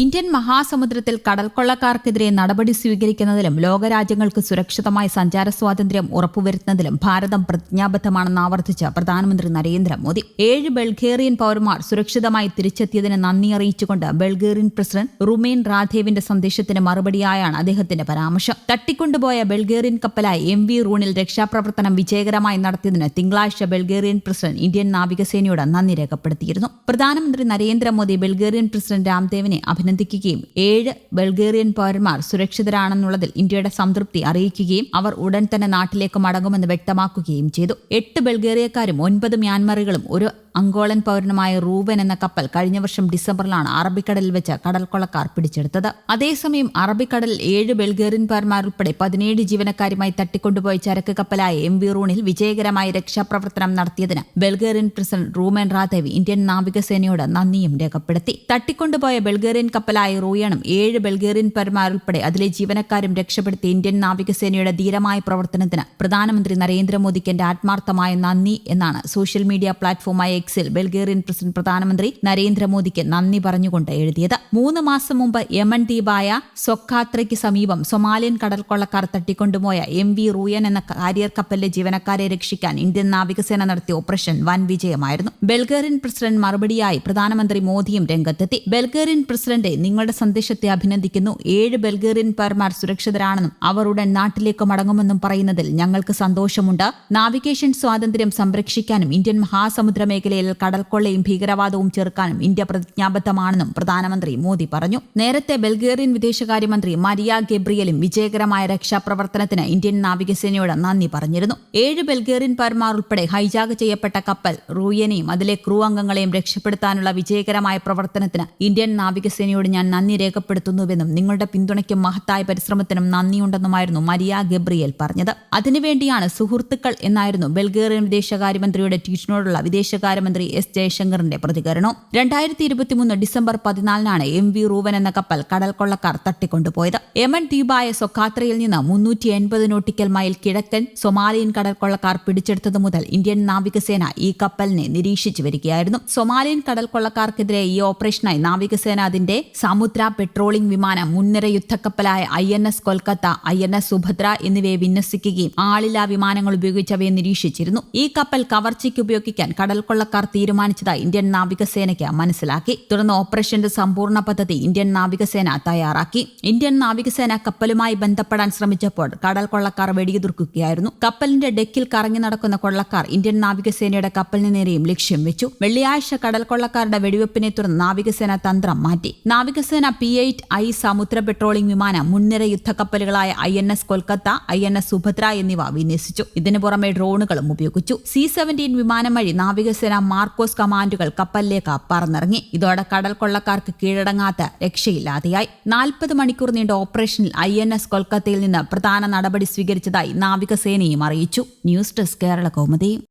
Indian മഹാസമുദ്രത്തിൽ കടൽക്കൊള്ളക്കാർക്കെതിരെ നടപടി സ്വീകരിക്കുന്നതിലും ലോകരാജ്യങ്ങൾക്ക് സുരക്ഷിതമായ സഞ്ചാര സ്വാതന്ത്ര്യം ഉറപ്പുവരുത്തുന്നതിലും ഭാരതം പ്രതിജ്ഞാബദ്ധമാണെന്ന് ആവർത്തിച്ച പ്രധാനമന്ത്രി നരേന്ദ്രമോദി. ഏഴ് ബൾഗേറിയൻ പൌരന്മാർ സുരക്ഷിതമായി തിരിച്ചെത്തിയതിന് നന്ദി അറിയിച്ചുകൊണ്ട് ബൾഗേറിയൻ പ്രസിഡന്റ് റുമേൻ രാധേവിന്റെ സന്ദേശത്തിന് മറുപടിയായാണ് അദ്ദേഹത്തിന്റെ പരാമർശം. തട്ടിക്കൊണ്ടുപോയ ബൾഗേറിയൻ കപ്പലായ എം വി റൂണിൽ രക്ഷാപ്രവർത്തനം വിജയകരമായി നടത്തിയതിന് തിങ്കളാഴ്ച ബൾഗേറിയൻ പ്രസിഡന്റ് ഇന്ത്യൻ നാവികസേനയോട് നന്ദി രേഖപ്പെടുത്തിയിരുന്നു. പ്രധാനമന്ത്രി നരേന്ദ്രമോദി ബൾഗേറിയൻ പ്രസിഡന്റ് രാംദേവിനെ അഭിനന്ദിക്കുകയും ഏഴ് ബൾഗേറിയൻ പൗരന്മാർ സുരക്ഷിതരാണെന്നുള്ളതിൽ ഇന്ത്യയുടെ സംതൃപ്തി അറിയിക്കുകയും അവർ ഉടൻ തന്നെ നാട്ടിലേക്ക് മടങ്ങുമെന്ന് വ്യക്തമാക്കുകയും ചെയ്തു. എട്ട് ബൾഗേറിയക്കാരും ഒൻപത് മ്യാൻമറുകളും ഒരു അങ്കോളൻ പൗരനുമായ റൂബൻ എന്ന കപ്പൽ കഴിഞ്ഞ വർഷം ഡിസംബറിലാണ് അറബിക്കടലിൽ വെച്ച് കടൽക്കൊള്ളക്കാർ പിടിച്ചെടുത്തത്. അതേസമയം അറബിക്കടലിൽ ഏഴ് ബൾഗേറിയൻ പൗരന്മാരുൾപ്പെടെ പതിനേഴ് ജീവനക്കാരുമായി തട്ടിക്കൊണ്ടുപോയ ചരക്ക് കപ്പലായ എം വി റൂണിൽ വിജയകരമായി രക്ഷാപ്രവർത്തനം നടത്തിയതിന് ബൾഗേറിയൻ പ്രസിഡന്റ് റൂമൻ റാദേവി ഇന്ത്യൻ നാവികസേനയോട് നന്ദിയും രേഖപ്പെടുത്തി. തട്ടിക്കൊണ്ടുപോയ ബൾഗേറിയൻ കപ്പലായ റൂയണും ഏഴ് ബൾഗേറിയൻ പൗരന്മാരുൾപ്പെടെ അതിലെ ജീവനക്കാരും രക്ഷപ്പെടുത്തി ഇന്ത്യൻ നാവികസേനയുടെ ധീരമായ പ്രവർത്തനത്തിന് പ്രധാനമന്ത്രി നരേന്ദ്രമോദിക്ക് എന്റെ ആത്മാർത്ഥമായ നന്ദി എന്നാണ് സോഷ്യൽ മീഡിയ പ്ലാറ്റ്ഫോമായ എക്സിൽ ബൾഗേറിയൻ പ്രസിഡന്റ് പ്രധാനമന്ത്രി നരേന്ദ്രമോദിക്ക് നന്ദി പറഞ്ഞുകൊണ്ട് എഴുതിയത്. മൂന്ന് മാസം മുമ്പ് യമൻ ദ്വീപായ സൊക്കാത്രയ്ക്ക് സമീപം സൊമാലിയൻ കടൽക്കൊള്ളക്കാർ തട്ടിക്കൊണ്ടുപോയ എം വി റൂയൻ എന്ന കാരിയർ കപ്പലിലെ ജീവനക്കാരെ രക്ഷിക്കാൻ ഇന്ത്യൻ നാവികസേന നടത്തിയ ഓപ്പറേഷൻ വൻ വിജയമായിരുന്നു. ബൾഗേറിയൻ പ്രസിഡന്റ് മറുപടിയായി പ്രധാനമന്ത്രി മോദിയും രംഗത്തെത്തി. ബൾഗേറിയൻ പ്രസിഡന്റ് നിങ്ങളുടെ സന്ദേശത്തെ അഭിനന്ദിക്കുന്നു. ഏഴ് ബൾഗേറിയൻ പൗരന്മാർ സുരക്ഷിതരാണെന്നും അവർ ഉടൻ നാട്ടിലേക്ക് മടങ്ങുമെന്നും പറയുന്നതിൽ ഞങ്ങൾക്ക് സന്തോഷമുണ്ട്. നാവിഗേഷൻ സ്വാതന്ത്ര്യം സംരക്ഷിക്കാനും ഇന്ത്യൻ മഹാസമുദ്ര മേഖലയിൽ കടൽക്കൊള്ളയും ഭീകരവാദവും ചെറുക്കാനും ഇന്ത്യ പ്രതിജ്ഞാബദ്ധമാണെന്നും പ്രധാനമന്ത്രി മോദി പറഞ്ഞു. നേരത്തെ ബൾഗേറിയൻ വിദേശകാര്യമന്ത്രി മരിയ ഗെബ്രിയലും വിജയകരമായ രക്ഷാപ്രവർത്തനത്തിന് ഇന്ത്യൻ നാവികസേനയോട് നന്ദി പറഞ്ഞിരുന്നു. ഏഴ് ബൾഗേറിയൻ പൗരന്മാർ ഉൾപ്പെടെ ഹൈജാക്ക് ചെയ്യപ്പെട്ട കപ്പൽ റൂയനെയും അതിലെ ക്രൂ അംഗങ്ങളെയും രക്ഷപ്പെടുത്താനുള്ള വിജയകരമായ പ്രവർത്തനത്തിന് ഇന്ത്യൻ നാവികസേനയോട് ഞാൻ നന്ദി രേഖപ്പെടുത്തുന്നുവെന്നും നിങ്ങളുടെ പിന്തുണയ്ക്കും മഹത്തായ പരിശ്രമത്തിനും നന്ദിയുണ്ടെന്നുമായിരുന്നു മരിയ ഗബ്രിയൽ പറഞ്ഞത്. അതിനുവേണ്ടിയാണ് സുഹൃത്തുക്കൾ എന്നായിരുന്നു ബൾഗേറിയൻ വിദേശകാര്യമന്ത്രിയുടെ ട്വീറ്റിനോടുള്ള വിദേശകാര്യമന്ത്രി എസ് ജയശങ്കറിന്റെ പ്രതികരണം. രണ്ടായിരത്തി ഇരുപത്തിമൂന്ന് ഡിസംബർ പതിനാലിനാണ് എം വി റൂവൻ എന്ന കപ്പൽ കടൽ കൊള്ളക്കാർ തട്ടിക്കൊണ്ടുപോയത്. യമൻ ദ്വീപായ സൊക്കാത്രയിൽ നിന്ന് മുന്നൂറ്റി എൺപത് നോട്ടിക്കൽ മൈൽ കിഴക്കൻ സൊമാലിയൻ കടൽ കൊള്ളക്കാർ പിടിച്ചെടുത്തത് മുതൽ ഇന്ത്യൻ നാവികസേന ഈ കപ്പലിനെ നിരീക്ഷിച്ചു വരികയായിരുന്നു. സൊമാലിയൻ കടൽ കൊള്ളക്കാർക്കെതിരെ ഈ ഓപ്പറേഷനായി നാവികസേന അതിന്റെ സമുദ്ര പെട്രോളിംഗ് വിമാനം മുൻനിര യുദ്ധക്കപ്പലായ I N S Kolkata I N S Subhadra എന്നിവയെ വിന്യസിക്കുകയും ആളില്ലാ വിമാനങ്ങൾ ഉപയോഗിച്ച് അവയെ നിരീക്ഷിച്ചിരുന്നു. ഈ കപ്പൽ കവർച്ചയ്ക്ക് ഉപയോഗിക്കാൻ കടൽക്കൊള്ളക്കാർ തീരുമാനിച്ചതായി ഇന്ത്യൻ നാവികസേനയ്ക്ക് മനസ്സിലാക്കി. തുടർന്ന് ഓപ്പറേഷന്റെ സമ്പൂർണ പദ്ധതി ഇന്ത്യൻ നാവികസേന തയ്യാറാക്കി. ഇന്ത്യൻ നാവികസേന കപ്പലുമായി ബന്ധപ്പെടാൻ ശ്രമിച്ചപ്പോൾ കടൽ കൊള്ളക്കാർ വെടിയുതിർക്കുകയായിരുന്നു. കപ്പലിന്റെ ഡെക്കിൽ കറങ്ങി നടക്കുന്ന കൊള്ളക്കാർ ഇന്ത്യൻ നാവികസേനയുടെ കപ്പലിന് നേരെയും ലക്ഷ്യം വെച്ചു. വെള്ളിയാഴ്ച കടൽ കൊള്ളക്കാരുടെ വെടിവെപ്പിനെ തുടർന്ന് നാവികസേന തന്ത്രം മാറ്റി. നാവികസേന പി എയ്റ്റ് ഐ സമുദ്ര പെട്രോളിംഗ് വിമാനം മുൻനിര യുദ്ധക്കപ്പലുകളായ I N S Kolkata I N S Subhadra എന്നിവ വിന്യസിച്ചു. ഇതിനു പുറമെ ഡ്രോണുകളും ഉപയോഗിച്ചു. സി സെവന്റീൻ വിമാനം വഴി നാവികസേന മാർക്കോസ് കമാൻഡുകൾ കപ്പലിലേക്ക് പറന്നിറങ്ങി. ഇതോടെ കടൽ കൊള്ളക്കാർക്ക് കീഴടങ്ങാത്ത രക്ഷയില്ലാതെയായി. നാൽപ്പത് മണിക്കൂർ നീണ്ട ഓപ്പറേഷനിൽ ഐ എൻ എസ് കൊൽക്കത്തയിൽ നിന്ന് പ്രധാന നടപടി സ്വീകരിച്ചതായി നാവികസേനയും അറിയിച്ചു. News desk Kerala Kaumudi.